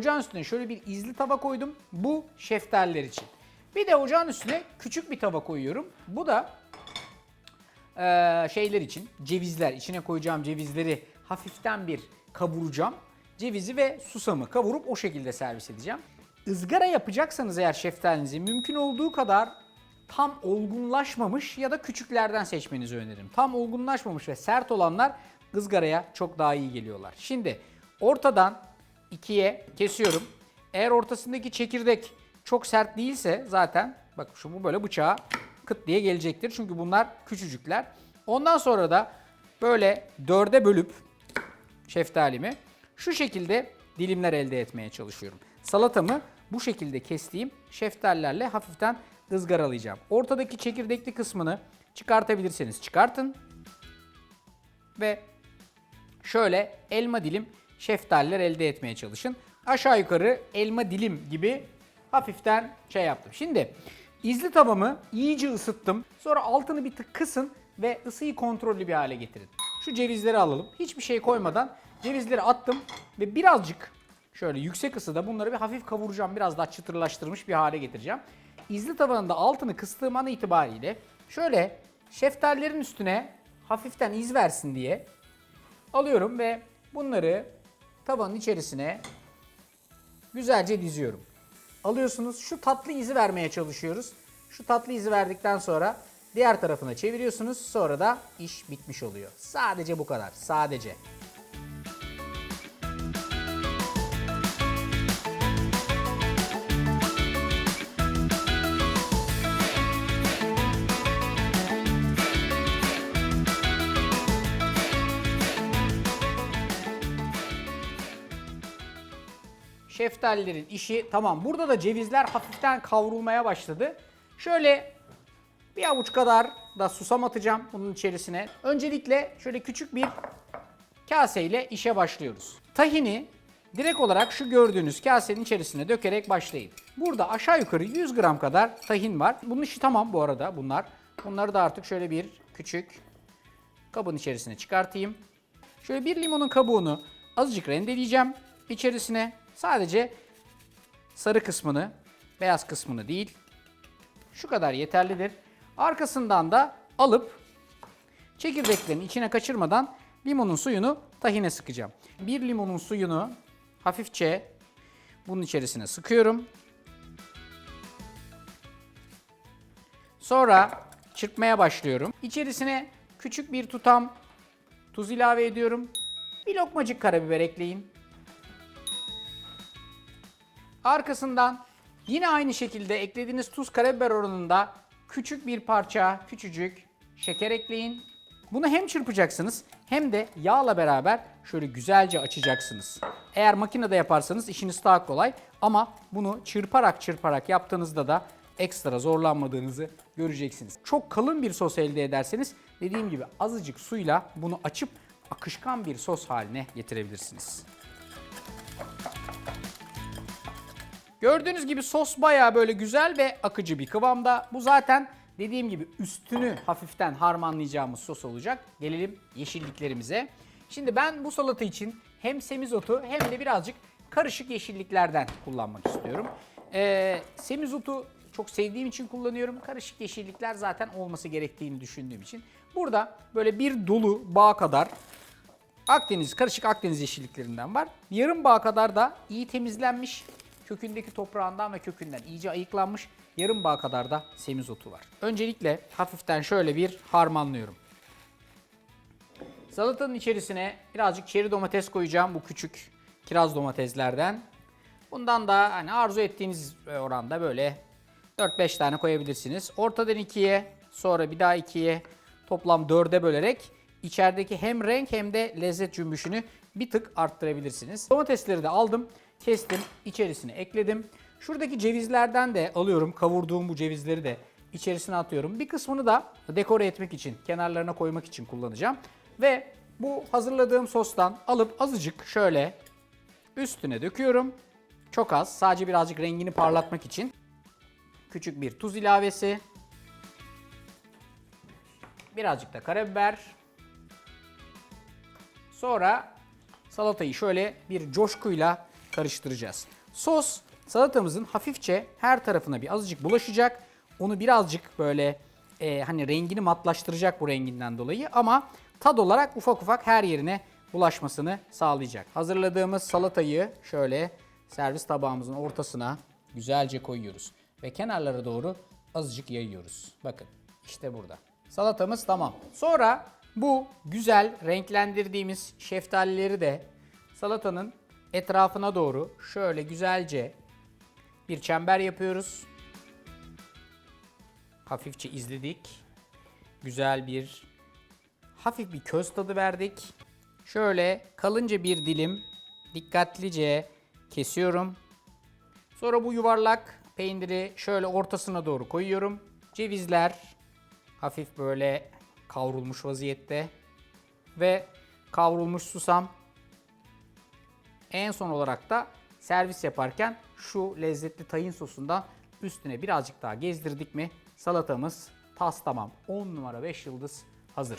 ocağın üstüne şöyle bir izli tava koydum. Bu şeftaliler için. Bir de ocağın üstüne küçük bir tava koyuyorum. Bu da eee, şeyler için, cevizler, içine koyacağım cevizleri hafiften bir kavuracağım. Cevizi ve susamı kavurup o şekilde servis edeceğim. Izgara yapacaksanız eğer şeftalinizi mümkün olduğu kadar tam olgunlaşmamış ya da küçüklerden seçmenizi öneririm. Tam olgunlaşmamış ve sert olanlar ızgaraya çok daha iyi geliyorlar. Şimdi ortadan ikiye kesiyorum. Eğer ortasındaki çekirdek çok sert değilse zaten bak şu bu böyle bıçağa kıt diye gelecektir. Çünkü bunlar küçücükler. Ondan sonra da böyle dörde bölüp şeftalimi şu şekilde dilimler elde etmeye çalışıyorum. Salatamı bu şekilde kestiğim şeftalilerle hafiften ızgaralayacağım. Ortadaki çekirdekli kısmını çıkartabilirseniz çıkartın. Ve şöyle elma dilim şeftaliler elde etmeye çalışın. Aşağı yukarı elma dilim gibi hafiften şey yaptım. Şimdi izli tavamı iyice ısıttım. Sonra altını bir tık kısın ve ısıyı kontrollü bir hale getirin. Şu cevizleri alalım. Hiçbir şey koymadan cevizleri attım ve birazcık şöyle yüksek ısıda bunları bir hafif kavuracağım. Biraz daha çıtırlaştırmış bir hale getireceğim. İzli tavanın da altını kıstığım an itibariyle şöyle şeftalilerin üstüne hafiften iz versin diye alıyorum ve bunları tavanın içerisine güzelce diziyorum. Alıyorsunuz şu tatlı izi vermeye çalışıyoruz. Şu tatlı izi verdikten sonra diğer tarafına çeviriyorsunuz. Sonra da iş bitmiş oluyor. Sadece bu kadar. Sadece. Şeftalilerin işi tamam. Burada da cevizler hafiften kavrulmaya başladı. Şöyle bir avuç kadar da susam atacağım bunun içerisine. Öncelikle şöyle küçük bir kaseyle işe başlıyoruz. Tahini direkt olarak şu gördüğünüz kasenin içerisine dökerek başlayın. Burada aşağı yukarı 100 gram kadar tahin var. Bunun işi tamam bu arada bunlar. Bunları da artık şöyle bir küçük kabın içerisine çıkartayım. Şöyle bir limonun kabuğunu azıcık rendeleyeceğim içerisine. Sadece sarı kısmını, beyaz kısmını değil. Şu kadar yeterlidir. Arkasından da alıp çekirdeklerin içine kaçırmadan limonun suyunu tahine sıkacağım. Bir limonun suyunu hafifçe bunun içerisine sıkıyorum. Sonra çırpmaya başlıyorum. İçerisine küçük bir tutam tuz ilave ediyorum. Bir lokmacık karabiber ekleyin. Arkasından yine aynı şekilde eklediğiniz tuz karabiber oranında küçük bir parça, küçücük şeker ekleyin. Bunu hem çırpacaksınız hem de yağla beraber şöyle güzelce açacaksınız. Eğer makinede yaparsanız işiniz daha kolay ama bunu çırparak çırparak yaptığınızda da ekstra zorlanmadığınızı göreceksiniz. Çok kalın bir sos elde ederseniz dediğim gibi azıcık suyla bunu açıp akışkan bir sos haline getirebilirsiniz. Gördüğünüz gibi sos bayağı böyle güzel ve akıcı bir kıvamda. Bu zaten dediğim gibi üstünü hafiften harmanlayacağımız sos olacak. Gelelim yeşilliklerimize. Şimdi ben bu salata için hem semizotu hem de birazcık karışık yeşilliklerden kullanmak istiyorum. Ee, semizotu çok sevdiğim için kullanıyorum. Karışık yeşillikler zaten olması gerektiğini düşündüğüm için. Burada böyle bir dolu bağ kadar Akdeniz, karışık Akdeniz yeşilliklerinden var. Yarım bağ kadar da iyi temizlenmiş kökündeki toprağından ve kökünden iyice ayıklanmış yarım bağ kadar da semizotu var. Öncelikle hafiften şöyle bir harmanlıyorum. Salatanın içerisine birazcık çeri domates koyacağım bu küçük kiraz domateslerden. Bundan da hani arzu ettiğiniz oranda böyle 4-5 tane koyabilirsiniz. Ortadan ikiye, sonra bir daha ikiye, toplam 4'e bölerek içerideki hem renk hem de lezzet cümbüşünü bir tık arttırabilirsiniz. Domatesleri de aldım, kestim, içerisine ekledim. Şuradaki cevizlerden de alıyorum, kavurduğum bu cevizleri de içerisine atıyorum. Bir kısmını da dekore etmek için, kenarlarına koymak için kullanacağım. Ve bu hazırladığım sostan alıp azıcık şöyle üstüne döküyorum. Çok az, sadece birazcık rengini parlatmak için. Küçük bir tuz ilavesi. Birazcık da karabiber. Sonra salatayı şöyle bir coşkuyla karıştıracağız. Sos salatamızın hafifçe her tarafına bir azıcık bulaşacak. Onu birazcık böyle e, hani rengini matlaştıracak bu renginden dolayı ama tad olarak ufak ufak her yerine bulaşmasını sağlayacak. Hazırladığımız salatayı şöyle servis tabağımızın ortasına güzelce koyuyoruz ve kenarlara doğru azıcık yayıyoruz. Bakın işte burada. Salatamız tamam. Sonra bu güzel renklendirdiğimiz şeftalileri de salatanın etrafına doğru şöyle güzelce bir çember yapıyoruz. Hafifçe izledik. Güzel bir hafif bir köz tadı verdik. Şöyle kalınca bir dilim dikkatlice kesiyorum. Sonra bu yuvarlak peyniri şöyle ortasına doğru koyuyorum. Cevizler hafif böyle kavrulmuş vaziyette ve kavrulmuş susam. En son olarak da servis yaparken şu lezzetli tahin sosundan üstüne birazcık daha gezdirdik mi salatamız tas tamam 10 numara 5 yıldız hazır.